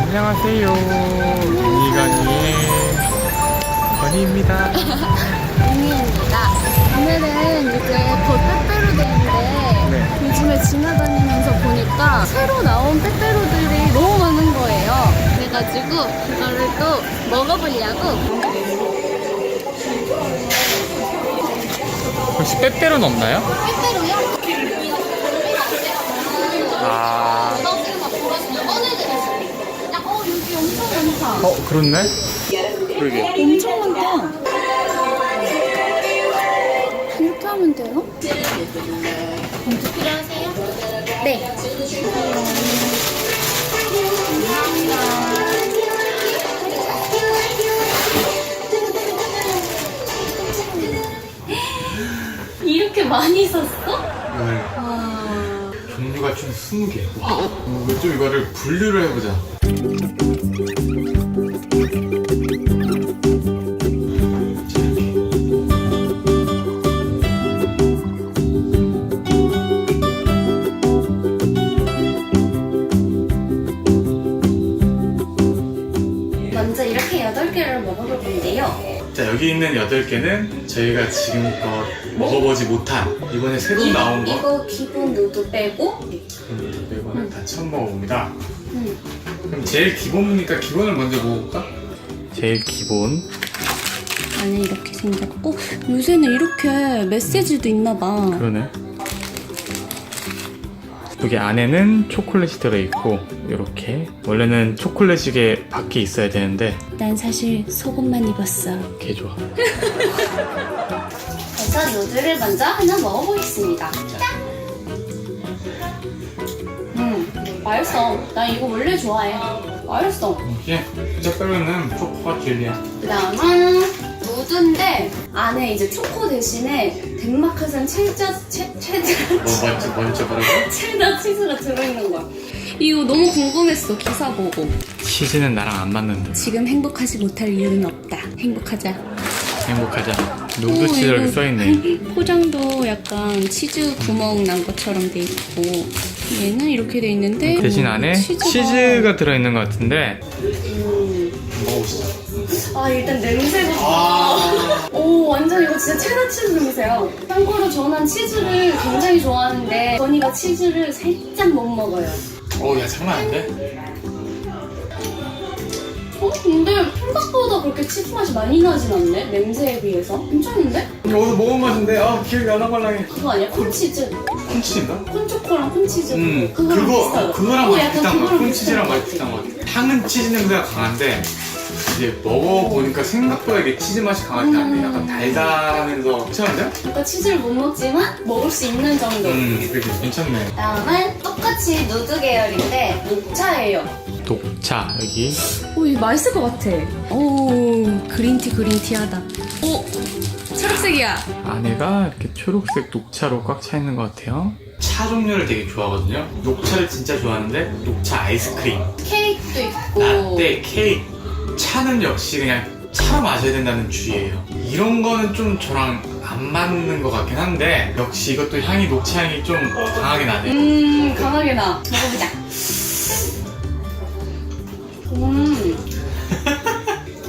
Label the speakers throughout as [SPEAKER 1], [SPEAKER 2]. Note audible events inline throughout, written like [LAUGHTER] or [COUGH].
[SPEAKER 1] 안녕하세요. 이간이의 건희입니다.
[SPEAKER 2] 언니입니다. 오늘은 이제 곧 빼빼로데이인데
[SPEAKER 1] 네.
[SPEAKER 2] 요즘에 지나다니면서 보니까 새로 나온 빼빼로들이 너무 많은 거예요. 그래가지고 이거를 또 먹어보려고
[SPEAKER 1] 혹시 빼빼로는 없나요?
[SPEAKER 2] 빼빼로요?
[SPEAKER 1] 아,
[SPEAKER 2] 야, 어 여기 엄청 많다.
[SPEAKER 1] 어, 그렇네? 그러게.
[SPEAKER 2] 엄청 많다. 이렇게 하면 돼요? 봉투 필요하세요? 네. 이렇게 많이 샀어?
[SPEAKER 1] 오늘
[SPEAKER 2] 와.
[SPEAKER 1] 종류가 총 20개. 와. 어, 좀 이거를 분류를 해보자. 여기 있는 8개는 저희가 지금껏 먹어보지 못한 이번에 새로 나온 거.
[SPEAKER 2] 이거 기본 누드 빼고
[SPEAKER 1] 음, 이거는 다 처음 먹어봅니다.
[SPEAKER 2] 음.
[SPEAKER 1] 그럼 제일 기본이니까 기본을 먼저 먹어볼까? 제일 기본.
[SPEAKER 2] 안에 이렇게 생겼고 요새는 이렇게 메시지도 있나 봐.
[SPEAKER 1] 그러네. 여기 안에는 초콜릿이 들어있고 이렇게 원래는 초콜릿 이 게 밖에 있어야 되는데
[SPEAKER 2] 난 사실 속옷만 입었어.
[SPEAKER 1] 개 좋아.
[SPEAKER 2] 그래서 누드를 먼저 하나 먹어보겠습니다. 짠! 음, 맛있어. 나 이거 원래 좋아해. 맛있어.
[SPEAKER 1] 이게 진짜 빼면은 초코가 진리야.
[SPEAKER 2] 그 다음은 누드인데 안에 이제 초코 대신에 덴마크산 체자, 체, 체자,
[SPEAKER 1] 뭐 먼저 뭐라고?
[SPEAKER 2] 체다 치즈가 들어있는 거야. 이거 너무 궁금했어, 기사 보고.
[SPEAKER 1] 치즈는 나랑 안 맞는다.
[SPEAKER 2] 지금 행복하지 못할 이유는 없다. 행복하자.
[SPEAKER 1] 행복하자.
[SPEAKER 2] 오,
[SPEAKER 1] 누드 치즈 이렇게
[SPEAKER 2] 이거
[SPEAKER 1] 써있네. [LAUGHS]
[SPEAKER 2] 포장도 약간 치즈 구멍 난 것처럼 돼 있고 얘는 이렇게 돼 있는데
[SPEAKER 1] 대신 안에
[SPEAKER 2] 치즈가-
[SPEAKER 1] 치즈가 들어있는 것 같은데
[SPEAKER 2] 음.
[SPEAKER 1] 먹어보시죠.
[SPEAKER 2] 아 일단 냄새부터
[SPEAKER 1] 아.
[SPEAKER 2] 오 완전 이거 진짜 체다 치즈 냄새야 참고로 저는 치즈를 굉장히 좋아하는데 건이가 치즈를 살짝 못 먹어요
[SPEAKER 1] 오, 야 장난 아닌데?
[SPEAKER 2] 어? 근데 생각보다 그렇게 치즈 맛이 많이 나진 않네 냄새에 비해서 괜찮은데?
[SPEAKER 1] 어디서 먹은 맛인데 아 기억이 안 나발랑해.
[SPEAKER 2] 그거 아니야? 콘치즈
[SPEAKER 1] 콘치즈인가?
[SPEAKER 2] 콘초코랑 콘치즈
[SPEAKER 1] 음,
[SPEAKER 2] 그거랑
[SPEAKER 1] 그거,
[SPEAKER 2] 비슷하다
[SPEAKER 1] 그거랑
[SPEAKER 2] 어,
[SPEAKER 1] 맛이
[SPEAKER 2] 약간
[SPEAKER 1] 비슷한 거
[SPEAKER 2] 그거랑
[SPEAKER 1] 콘치즈랑
[SPEAKER 2] 비슷한
[SPEAKER 1] 맛이
[SPEAKER 2] 것
[SPEAKER 1] 비슷한
[SPEAKER 2] 같아.
[SPEAKER 1] 거 같아. 향은 치즈 냄새가 강한데, 이제 먹어보니까 생각보다 이게 치즈 맛이 강하지 않네.
[SPEAKER 2] 음.
[SPEAKER 1] 약간 달달하면서 괜찮은데?
[SPEAKER 2] 그러니까 치즈를 못 먹지만 먹을 수 있는 정도
[SPEAKER 1] 음, 그게 괜찮네.
[SPEAKER 2] 다음은 똑같이 누드 계열인데 녹차예요.
[SPEAKER 1] 녹차, 여기.
[SPEAKER 2] 오, 이거 맛있을 것 같아. 오, 그린티 그린티하다. 오, 초록색이야.
[SPEAKER 1] 안에가 이렇게 초록색 녹차로 꽉 차 있는 것 같아요. 차 종류를 되게 좋아하거든요. 녹차를 진짜 좋아하는데, 녹차 아이스크림,
[SPEAKER 2] 케이크도 있고.
[SPEAKER 1] 라떼, 케이크. 차는 역시 그냥 차로 마셔야 된다는 주의예요. 이런 거는 좀 저랑 안 맞는 것 같긴 한데 역시 이것도 향이 녹차 향이 좀 강하게 나네.
[SPEAKER 2] 음, 강하게 나. 먹어보자. 음.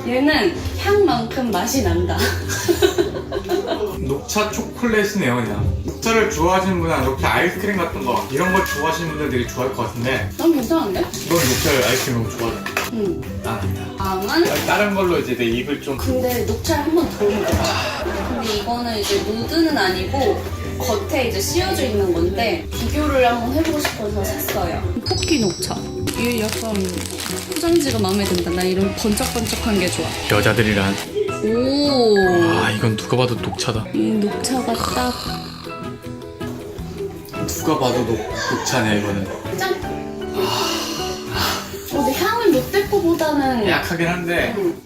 [SPEAKER 2] 얘는 향만큼 맛이 난다. [LAUGHS]
[SPEAKER 1] 녹차 초콜릿이네요 그냥. 녹차를 좋아하시는 분은 녹차 아이스크림 같은 거 이런 거 좋아하시는 분들 되게 좋아할 것 같은데
[SPEAKER 2] 난 괜찮은데?
[SPEAKER 1] 넌 녹차 아이스크림 너무 좋아하 잖아.
[SPEAKER 2] 음.
[SPEAKER 1] 난 아니다.
[SPEAKER 2] 다음은
[SPEAKER 1] 다른 걸로 이제 내 입을 좀
[SPEAKER 2] 근데 녹차를 한 번 더 먹어봐. 근데 이거는 이제 누드는 아니고 겉에 이제 씌워져 있는 건데 비교를 한번 해보고 싶어서 샀어요. 토끼 녹차. 이게 약간 포장지가 마음에 든다. 나 이런 번쩍번쩍한 게 좋아.
[SPEAKER 1] 여자들이란
[SPEAKER 2] 오.
[SPEAKER 1] 아 이건 누가 봐도 녹차다.
[SPEAKER 2] 이 녹차가 딱
[SPEAKER 1] 누가 봐도 녹, 녹차네 이거는.
[SPEAKER 2] 짠. 롯데 거보다는
[SPEAKER 1] 약하긴 한데
[SPEAKER 2] 음.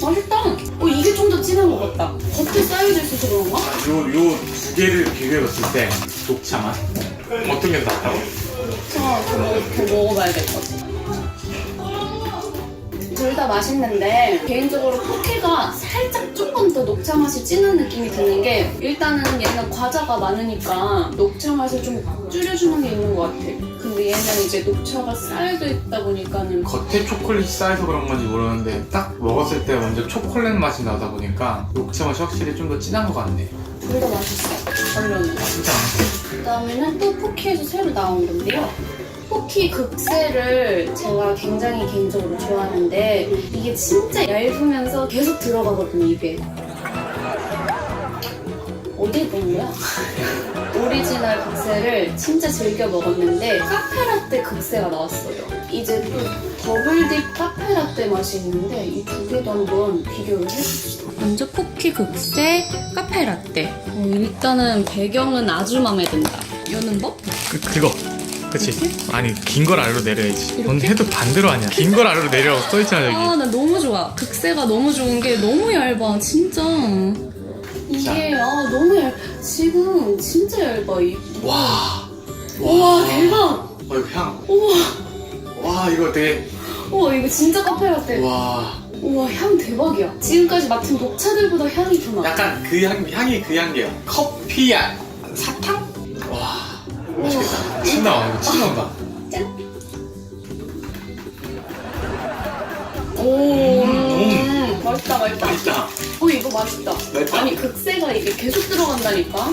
[SPEAKER 2] 맛있다. 어 이게 좀 더 진한 것 같다. 겉에 쌓여져 있어서 그런가?
[SPEAKER 1] 요 요 두 개를 비교해봤을 때 녹차 맛 어떤 게더 낫다고?
[SPEAKER 2] 자, 더, 더 먹어봐야 될것 같아. 둘다 맛있는데 개인적으로 포케가 살짝 조금 더 녹차 맛이 진한 느낌이 드는 게 일단은 얘는 과자가 많으니까 녹차 맛을 좀 줄여주는 게 있는 것 같아. 근데 얘는 이제 녹차가 쌓여져 있다 보니까는
[SPEAKER 1] 겉에 초콜릿이 쌓여서 그런 건지 모르는데 딱 먹었을 때 먼저 초콜릿 맛이 나다 보니까 녹차 맛이 확실히 좀 더 진한 것 같네.
[SPEAKER 2] 둘 다 맛있어. 결론은.
[SPEAKER 1] 진짜
[SPEAKER 2] 그 다음에는 또 포키에서 새로 나온 건데요. 포키 극세를 제가 굉장히 개인적으로 좋아하는데 이게 진짜 얇으면서 계속 들어가거든요, 입에. 어디 본 거야? 오리지널 극세를 진짜 즐겨 먹었는데 카페라떼 극세가 나왔어요. 이제 또 더블딥 카페라떼 맛이 있는데 이 두 개도 한번 비교를 해봅시다. 먼저 포키 극세 카페라떼. 어, 일단은 배경은 아주 마음에 든다. 여는 법?
[SPEAKER 1] 그, 그거. 그치? 아니, 긴 걸 아래로 내려야지. 넌
[SPEAKER 2] 이렇게?
[SPEAKER 1] 해도 반대로 하냐. 긴 걸 아래로 내려라고 써있잖아, 여기.
[SPEAKER 2] 아, 나 너무 좋아. 극세가 너무 좋은 게 너무 얇아, 진짜. 이게, 아, 너무 얇, 지금 진짜 얇아. 이,
[SPEAKER 1] 와.
[SPEAKER 2] 우와, 대박!
[SPEAKER 1] 어, 이거 향.
[SPEAKER 2] 우와,
[SPEAKER 1] 와, 이거 되게.
[SPEAKER 2] 우와, 이거 진짜 카페 라떼.
[SPEAKER 1] 와.
[SPEAKER 2] 우와, 향 대박이야. 지금까지 맡은 녹차들보다 향이 더 나.
[SPEAKER 1] 약간 그 향, 향이 그 향기야. 커피, 야, 사탕? 와. 맛있겠다. 침 나와, 이거 침 나온다.
[SPEAKER 2] 짠! 오, 음, 맛있다, 맛있다.
[SPEAKER 1] 맛있다.
[SPEAKER 2] 어, 이거 맛있다.
[SPEAKER 1] 맛있다.
[SPEAKER 2] 아니, 극세가 이게 계속 들어간다니까?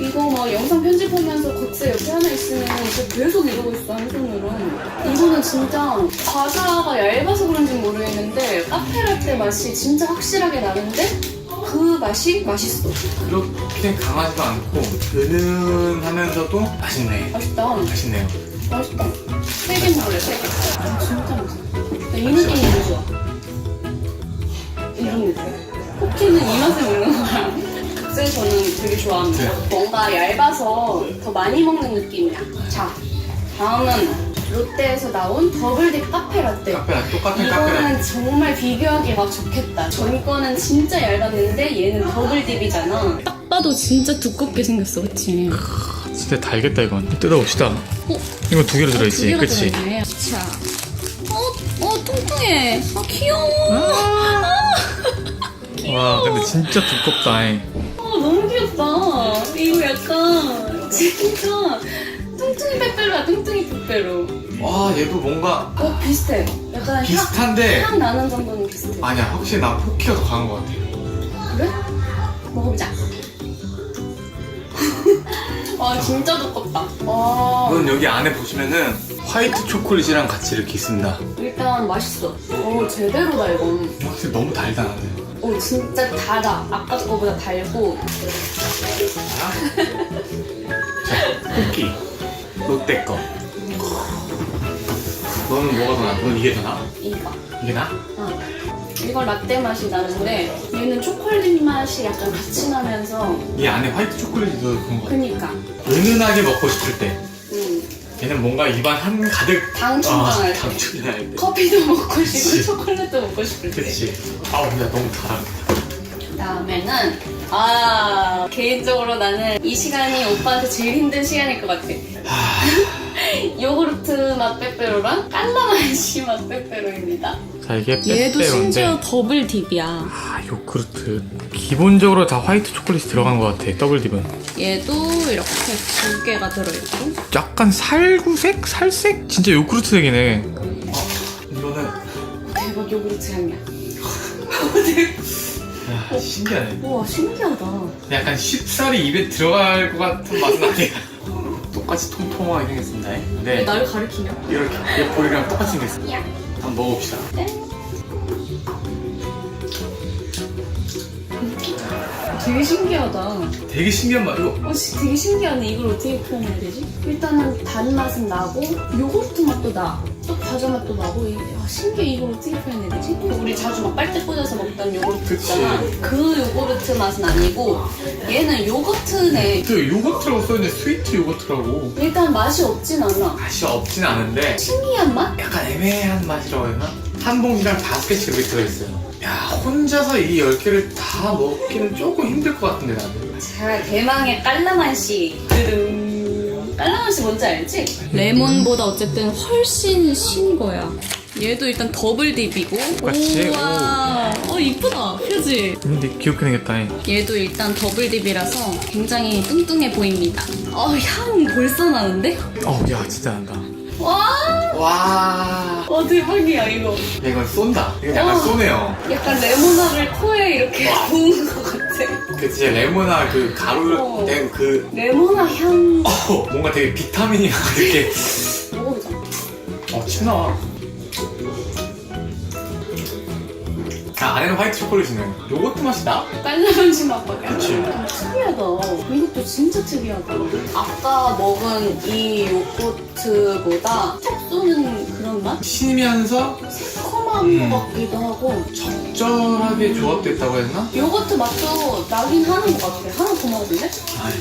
[SPEAKER 2] 이거 막 영상 편집하면서 극세 옆에 하나 있으면 진짜 계속 이러고 있어, 한 손으로. 이거는 진짜 과자가 얇아서 그런지 모르겠는데 카페라떼 맛이 진짜 확실하게 나는데 그 맛이 맛있어.
[SPEAKER 1] 그렇게 강하지도 않고, 은은하면서도 맛있네.
[SPEAKER 2] 맛있다.
[SPEAKER 1] 맛있네요.
[SPEAKER 2] 맛있다. 세개 먹을래, 세 개. 아, 진짜 맛있어. 나 이 느낌이 너무 좋아. 맛에 먹는 거야. 그래서 저는 되게 좋아합니다.
[SPEAKER 1] 네.
[SPEAKER 2] 뭔가 얇아서 더 많이 먹는 느낌이야. 자, 다음은 롯데에서 나온 더블딥 카페 라떼.
[SPEAKER 1] 카페라, 똑같은 카페라.
[SPEAKER 2] 이거는 정말 비교하기 막 좋겠다. 전 거는 진짜 얇았는데 얘는 더블 딥이잖아. 딱 봐도 진짜 두껍게 생겼어, 그치?
[SPEAKER 1] 진짜 달겠다, 이건. 뜯어봅시다. 이거 두 개로 들어있지,
[SPEAKER 2] 두 개가
[SPEAKER 1] 그치?
[SPEAKER 2] 자, 어, 어, 통통해. 아, 귀여워.
[SPEAKER 1] 와, 근데 진짜 두껍다. 잉.
[SPEAKER 2] 아, 너무 귀엽다. 이거 약간 진짜 뚱뚱이 빼빼로야, 뚱뚱이 빼빼로.
[SPEAKER 1] 와, 얘도 뭔가
[SPEAKER 2] 어, 비슷해. 약간 향,
[SPEAKER 1] 비슷한데.
[SPEAKER 2] 향 나는 정도는 비슷해.
[SPEAKER 1] 아니야, 확실히 난 포키가 더 강한 것 같아.
[SPEAKER 2] 그래? 먹어보자. [LAUGHS] 아, 진짜 두껍다. 아,
[SPEAKER 1] 이건 여기 안에 보시면은 화이트 초콜릿이랑 같이 이렇게 있습니다.
[SPEAKER 2] 일단 맛있어. 어, 제대로다, 이건.
[SPEAKER 1] 확실히 너무 달달한데.
[SPEAKER 2] 오, 진짜 달아. 아까 거보다 달고.
[SPEAKER 1] 자, 쿠키. 롯데 거. 너는 뭐가 더 나? 넌 이게 더 나?
[SPEAKER 2] 이거.
[SPEAKER 1] 이게 나?
[SPEAKER 2] 어. 이거 라떼 맛이 나는데 얘는 초콜릿 맛이 약간 같이 나면서
[SPEAKER 1] 이 안에 화이트 초콜릿이 더 그런 거 같아.
[SPEAKER 2] 그니까
[SPEAKER 1] 은은하게 먹고 싶을 때.
[SPEAKER 2] 음,
[SPEAKER 1] 얘는 뭔가 입안 한 가득.
[SPEAKER 2] 당 충전할 때
[SPEAKER 1] 당 충전할 때.
[SPEAKER 2] 커피도 먹고 싶고
[SPEAKER 1] 그치.
[SPEAKER 2] 초콜릿도 먹고 싶을 때
[SPEAKER 1] 그치. 아우, 야, 너무 달아.
[SPEAKER 2] 그다음에는 아 개인적으로 나는 이 시간이 오빠한테 제일 힘든 시간일 것 같아 [LAUGHS] 요구르트 맛 빼빼로랑 깔라만시 맛 빼빼로입니다
[SPEAKER 1] 자, 이게
[SPEAKER 2] 얘도 심지어
[SPEAKER 1] 빼빼로인데.
[SPEAKER 2] 더블 딥이야
[SPEAKER 1] 아, 요크루트. 기본적으로 다 화이트 초콜릿이 들어간 것 같아, 더블 딥은.
[SPEAKER 2] 얘도 이렇게 두 개가 들어있고
[SPEAKER 1] 약간 살구색? 살색? 진짜 요크루트 색이네. 이거는
[SPEAKER 2] 대박 요구르트 향이야
[SPEAKER 1] 야, 신기하네.
[SPEAKER 2] 우와 신기하다
[SPEAKER 1] 약간 쉽사리 입에 들어갈 것 같은 맛은 아니야. [LAUGHS] 똑같이 통통하게 생겼습니다.
[SPEAKER 2] 왜
[SPEAKER 1] 근데
[SPEAKER 2] 나를 가리키냐
[SPEAKER 1] 이렇게 얘 볼이랑 똑같이 생겼어.
[SPEAKER 2] 야.
[SPEAKER 1] 한번 먹어봅시다.
[SPEAKER 2] 되게 신기하다.
[SPEAKER 1] 되게 신기한 맛. 이거
[SPEAKER 2] 어, 씨, 되게 신기하네. 이걸 어떻게 표현해야 되지? 일단은 단맛은 나고, 요구르트 맛도 나. 또 과자 맛도 나고, 이- 아, 신기해. 이걸 어떻게 표현해야 되지? 우리 자주 막 빨대 꽂아서 먹던 요구르트
[SPEAKER 1] 그치.
[SPEAKER 2] 있잖아. 그 요구르트 맛은 아니고, 얘는 요거트네.
[SPEAKER 1] 또 요거트라고 써있는데 스위트 요거트라고.
[SPEAKER 2] 일단 맛이 없진 않아.
[SPEAKER 1] 맛이 없진 않은데
[SPEAKER 2] 신기한 맛?
[SPEAKER 1] 약간 애매한 맛이라고 해야 되나? 한 봉지랑 다섯 개씩 이렇게 들어있어요. 야 혼자서 이열 개를 다 먹기는 조금 힘들 것 같은데 나는.
[SPEAKER 2] 자, 대망의 깔라만시. 뚜둥. 깔라만시 뭔지 알지? 레몬보다 어쨌든 훨씬 신 거야. 얘도 일단 더블 딥이고.
[SPEAKER 1] 똑같이?
[SPEAKER 2] 우와. 어, 이쁘다. 그지?
[SPEAKER 1] 근데 귀엽게 생겼다.
[SPEAKER 2] 얘도 일단 더블 딥이라서 굉장히 뚱뚱해 보입니다. 어, 향 벌써 나는데?
[SPEAKER 1] 어야 진짜 난다. 와.
[SPEAKER 2] 와 대박이야 이거.
[SPEAKER 1] 야, 이건 쏜다. 이거 약간
[SPEAKER 2] 어.
[SPEAKER 1] 쏘네요.
[SPEAKER 2] 약간 레모나를 코에 이렇게
[SPEAKER 1] 와.
[SPEAKER 2] 부은 것 같아.
[SPEAKER 1] 그 진짜 레모나 그 가루
[SPEAKER 2] 어.
[SPEAKER 1] 된 그.
[SPEAKER 2] 레모나 향.
[SPEAKER 1] 어, 뭔가 되게 비타민이 막 [LAUGHS] 이렇게.
[SPEAKER 2] 먹어보자.
[SPEAKER 1] 어, 침나 아, 안에는 화이트 초콜릿이네. 요거트 맛이 나?
[SPEAKER 2] 깔라만시 맛밖에 안
[SPEAKER 1] 그치.
[SPEAKER 2] 나. 특이하다. 이것도 진짜 특이하다. 아까 먹은 이 요거트보다 톡 쏘는 그런 맛?
[SPEAKER 1] 쉬면서
[SPEAKER 2] 새콤한
[SPEAKER 1] 음.
[SPEAKER 2] 것 같기도 하고
[SPEAKER 1] 적절하게 조합됐다고 되나?
[SPEAKER 2] 요거트 맛도 나긴 하는 것 같아. 하나 더 먹어볼래?
[SPEAKER 1] 아니,